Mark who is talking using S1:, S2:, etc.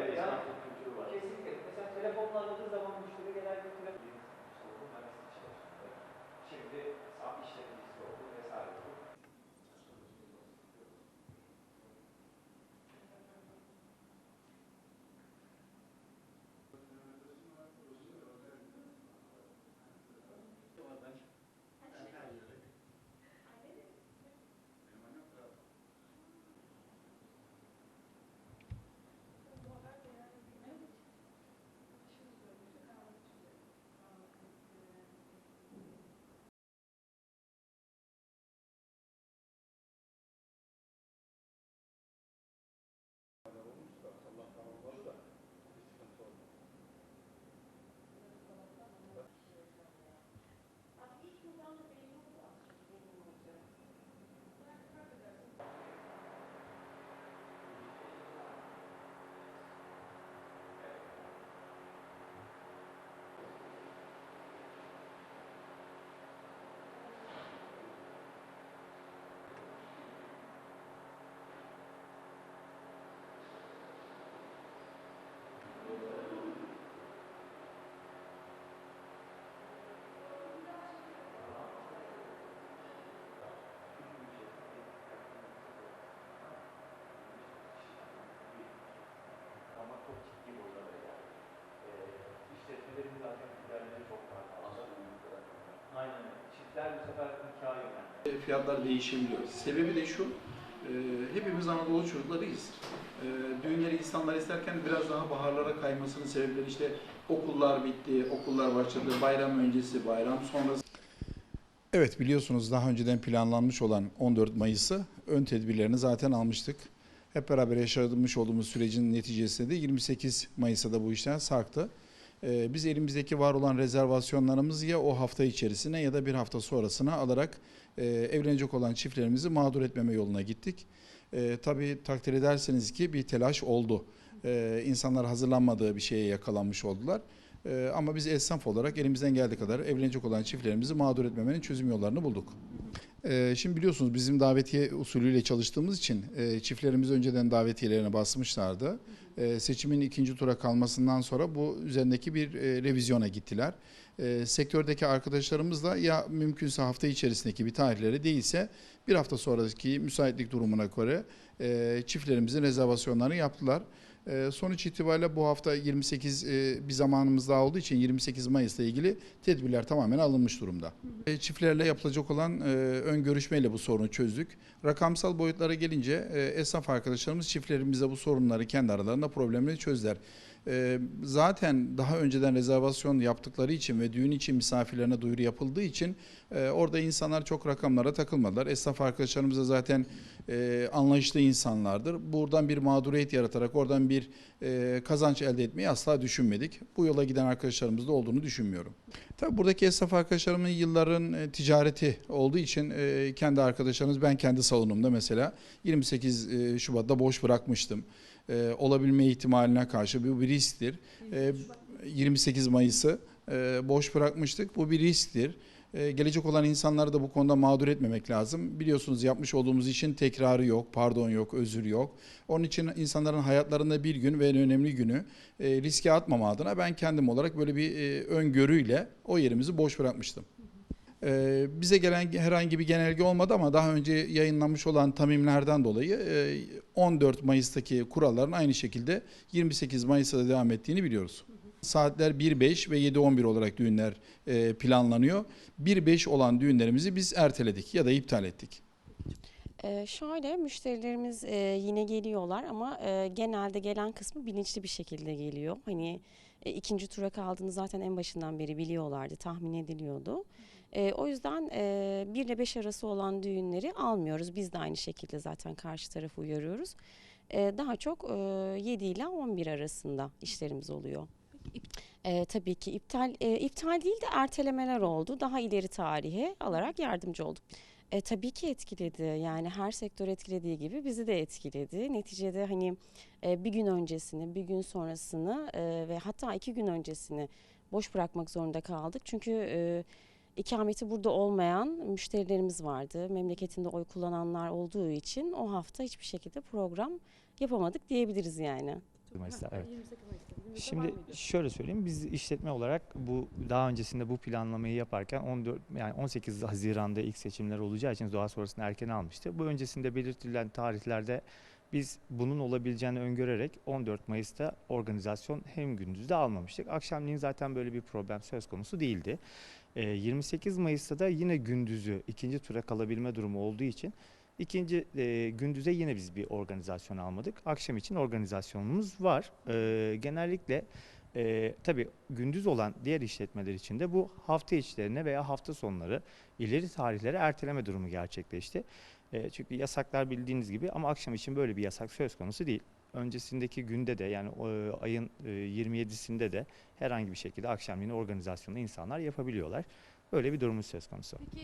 S1: Evet,
S2: bir
S1: yani-
S2: esnaflık kültürü var.
S1: Kesinlikle. Mesela telefonla aradığı zaman müşteri genelde telefon oldu, mühendislik çalıştı. Şimdi saat işletmecisi oldu vesaire oldu. Ama çok ciddi boyuta da yani. Ee, işletmelerin zaten giderleri çok daha fazla. Aynen öyle. Çiftler bu sefer nikah yöneldi.
S3: fiyatlar değişebiliyor. Sebebi de şu, e, hepimiz Anadolu çocuklarıyız. E, düğünleri insanlar isterken biraz daha baharlara kaymasının sebepleri işte okullar bitti, okullar başladı, bayram öncesi, bayram sonrası. Evet biliyorsunuz daha önceden planlanmış olan 14 Mayıs'ı ön tedbirlerini zaten almıştık. Hep beraber yaşamış olduğumuz sürecin neticesinde de 28 Mayıs'a da bu işler sarktı. Ee, Biz elimizdeki var olan rezervasyonlarımızı ya o hafta içerisine ya da bir hafta sonrasına alarak e, evlenecek olan çiftlerimizi mağdur etmeme yoluna gittik. E, tabii takdir ederseniz ki bir telaş oldu. E, insanlar hazırlanmadığı bir şeye yakalanmış oldular. E, ama biz esnaf olarak elimizden geldiği kadar evlenecek olan çiftlerimizi mağdur etmemenin çözüm yollarını bulduk. E, şimdi biliyorsunuz bizim davetiye usulüyle çalıştığımız için e, çiftlerimiz önceden davetiyelerine basmışlardı. E, seçimin ikinci tura kalmasından sonra bu üzerindeki bir e, revizyona gittiler. E, sektördeki arkadaşlarımızla ya mümkünse hafta içerisindeki bir tarihleri değilse bir hafta sonraki müsaitlik durumuna göre çiftlerimizin rezervasyonlarını yaptılar. Sonuç itibariyle bu hafta 28 e, bir zamanımız daha olduğu için 28 Mayıs'la ilgili tedbirler tamamen alınmış durumda. Çiftlerle yapılacak olan ön görüşmeyle bu sorunu çözdük. Rakamsal boyutlara gelince esnaf arkadaşlarımız çiftlerimizle bu sorunları kendi aralarında problemleri çözdüler. E, zaten daha önceden rezervasyon yaptıkları için ve düğün için misafirlerine duyuru yapıldığı için e, orada insanlar çok rakamlara takılmadılar. Esnaf arkadaşlarımız da zaten e, anlayışlı insanlardır. Buradan bir mağduriyet yaratarak oradan bir e, kazanç elde etmeyi asla düşünmedik. Bu yola giden arkadaşlarımız da olduğunu düşünmüyorum. Tabii buradaki esnaf arkadaşlarımın yılların e, ticareti olduğu için kendi arkadaşlarımız ben kendi salonumda mesela 28 e, Şubat'ta boş bırakmıştım. E, olabilme ihtimaline karşı bir risktir. E, 28 Mayıs'ı e, boş bırakmıştık. Bu bir risktir. E, gelecek olan insanları da bu konuda mağdur etmemek lazım. Biliyorsunuz yapmış olduğumuz için tekrarı yok, pardon yok, özür yok. Onun için insanların hayatlarında bir gün ve en önemli günü e, riske atmama adına ben kendim olarak böyle bir öngörüyle o yerimizi boş bırakmıştım. E, bize gelen herhangi bir genelge olmadı ama daha önce yayınlanmış olan tamimlerden dolayı e, 14 Mayıs'taki kuralların aynı şekilde 28 Mayıs'ta da devam ettiğini biliyoruz. Saatler 1.5 ve 7.11 olarak düğünler e, planlanıyor. 1.5 olan düğünlerimizi biz erteledik ya da iptal ettik.
S4: Ee, şöyle müşterilerimiz e, yine geliyorlar ama e, genelde gelen kısmı bilinçli bir şekilde geliyor. Hani e, ikinci tura kaldığını zaten en başından beri biliyorlardı, tahmin ediliyordu. E, o yüzden e, 1 ile 5 arası olan düğünleri almıyoruz. Biz de aynı şekilde zaten karşı tarafı uyarıyoruz. E, daha çok e, 7 ile 11 arasında işlerimiz oluyor. E, tabii ki iptal e, iptal değil de ertelemeler oldu. Daha ileri tarihe alarak yardımcı olduk. E, tabii ki etkiledi. Yani her sektör etkilediği gibi bizi de etkiledi. Neticede hani e, bir gün öncesini, bir gün sonrasını e, ve hatta iki gün öncesini boş bırakmak zorunda kaldık. Çünkü e, ikameti burada olmayan müşterilerimiz vardı. Memleketinde oy kullananlar olduğu için o hafta hiçbir şekilde program yapamadık diyebiliriz yani.
S2: Mayıs'ta, evet.
S5: 28 Mayıs'ta. Bizim de var
S2: Şimdi şöyle söyleyeyim biz işletme olarak bu daha öncesinde bu planlamayı yaparken 14 yani 18 Haziran'da ilk seçimler olacağı için doğa sonrasında erken almıştı. Bu öncesinde belirtilen tarihlerde biz bunun olabileceğini öngörerek 14 Mayıs'ta organizasyon hem gündüzde almamıştık. Akşamleyin zaten böyle bir problem söz konusu değildi. Ee, 28 Mayıs'ta da yine gündüzü ikinci tura kalabilme durumu olduğu için ikinci e, gündüze yine biz bir organizasyon almadık. Akşam için organizasyonumuz var. Ee, genellikle e, tabii gündüz olan diğer işletmeler için de bu hafta içlerine veya hafta sonları ileri tarihlere erteleme durumu gerçekleşti. E, çünkü yasaklar bildiğiniz gibi ama akşam için böyle bir yasak söz konusu değil. Öncesindeki günde de yani e, ayın e, 27'sinde de herhangi bir şekilde akşamleyin organizasyonu insanlar yapabiliyorlar. Böyle bir durumun söz konusu.
S5: Peki